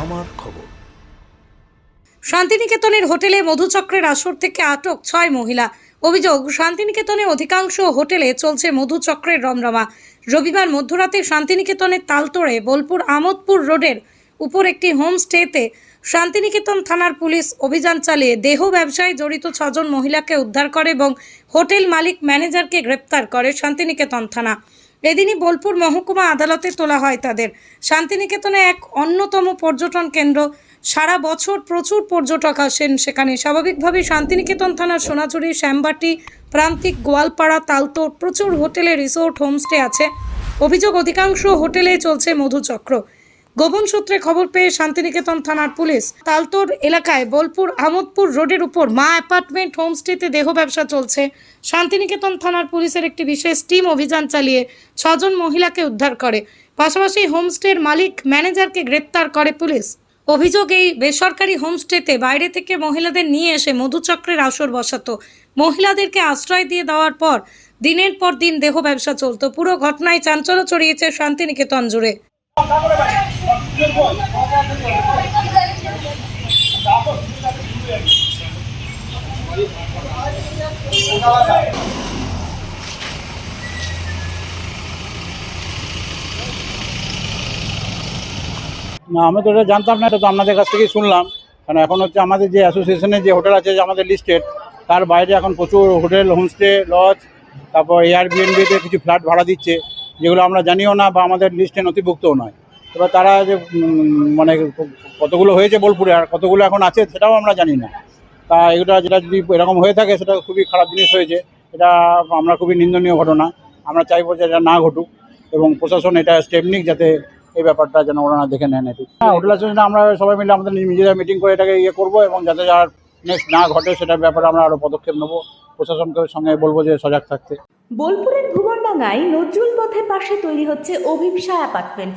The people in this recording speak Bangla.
আমার খবর। শান্তিনিকেতনের হোটেলে মধুচক্রের আসর থেকে আটক ছয় মহিলা। অভিযোগ শান্তিনিকেতনে অধিকাংশ হোটেলে চলছে মধুচক্রের রমরমা। রবিবার মধ্যরাতে শান্তিনিকেতনের তালতোড়ে বোলপুর আমোদপুর রোডের উপর একটি হোমস্টেতে শান্তিনিকেতন থানার পুলিশ অভিযান চালিয়ে দেহ ব্যবসায় জড়িত ছজন মহিলাকে উদ্ধার করে এবং হোটেল মালিক ম্যানেজারকে গ্রেপ্তার করে শান্তিনিকেতন থানা। এদিনই বোলপুর মহকুমা আদালতে তোলা হয় তাদের। শান্তিনিকেতনে এক অন্যতম পর্যটন কেন্দ্র। সারা বছর প্রচুর পর্যটক আসেন সেখানে। স্বাভাবিকভাবে শান্তিনিকেতন থানার সোনাঝুরি, শ্যামবাটি, প্রান্তিক গোয়ালপাড়া তালতো প্রচুর হোটেলে রিসোর্ট, হোমস্টে আছে। অভিযোগ অধিকাংশ হোটেলে চলছে মধুচক্র। গোপন সূত্রে খবর পেয়ে শান্তিনিকেতন থানার পুলিশ তালতোর এলাকায় বোলপুর আমোদপুর রোডের উপর মা অ্যাপার্টমেন্ট হোমস্টেতে দেহ ব্যবসা চলছে। শান্তিনিকেতন থানার পুলিশের একটি বিশেষ টিম অভিযান চালিয়ে ছজন মহিলাকে উদ্ধার করে। পাশাপাশি হোমস্টের মালিক, ম্যানেজারকে গ্রেপ্তার করে পুলিশ। অভিযোগ এই, বেসরকারি হোমস্টেতে বাইরে থেকে মহিলাদের নিয়ে এসে মধুচক্রের আসর বসাতো। মহিলাদেরকে আশ্রয় দিয়ে দেওয়ার পর, দিনের পর দিন দেহ ব্যবসা চলতো। পুরো ঘটনায় চাঞ্চল্য ছড়িয়েছে শান্তিনিকেতন জুড়ে। না, আমি তো এটা জানতাম না, এটা তো আপনাদের কাছ থেকেই শুনলাম। কারণ এখন হচ্ছে আমাদের যে অ্যাসোসিয়েশনের যে হোটেল আছে, যে আমাদের লিস্টেড তার বাইরে এখন প্রচুর হোটেল হোমস্টে লজ তারপর এয়ারবিএনবিতে কিছু ফ্ল্যাট ভাড়া দিচ্ছে। যেগুলো আমরা জানিও না বা আমাদের লিস্টে নথিভুক্তও নয়। এবার তারা যে মানে কতগুলো হয়েছে বোলপুরে আর কতগুলো এখন আছে সেটাও আমরা জানি না। তা এটা যেটা যদি এরকম হয়ে থাকে সেটা খুবই খারাপ জিনিস হয়েছে। এটা আমরা খুবই নিন্দনীয় ঘটনা। আমরা চাইব যে এটা না ঘটুক এবং প্রশাসন এটা স্টেপ নিক যাতে এই ব্যাপারটা যেন ওরা দেখে নেন একটু হ্যাঁ হোটেল অ্যাসোসিয়েশন আমরা সবাই মিলে আমাদের নিজেরা মিটিং করে এটাকে ইয়ে করব এবং যাতে আর নেক্সট না ঘটে সেটার ব্যাপারে আমরা আরও পদক্ষেপ নেব। প্রশাসনকে সঙ্গে বলব যে সজাগ থাকতে। বোলপুরের ভুবনডাঙ্গায় নজরুল পথের পাশে তৈরি হচ্ছে অভিপসা অ্যাপার্টমেন্ট।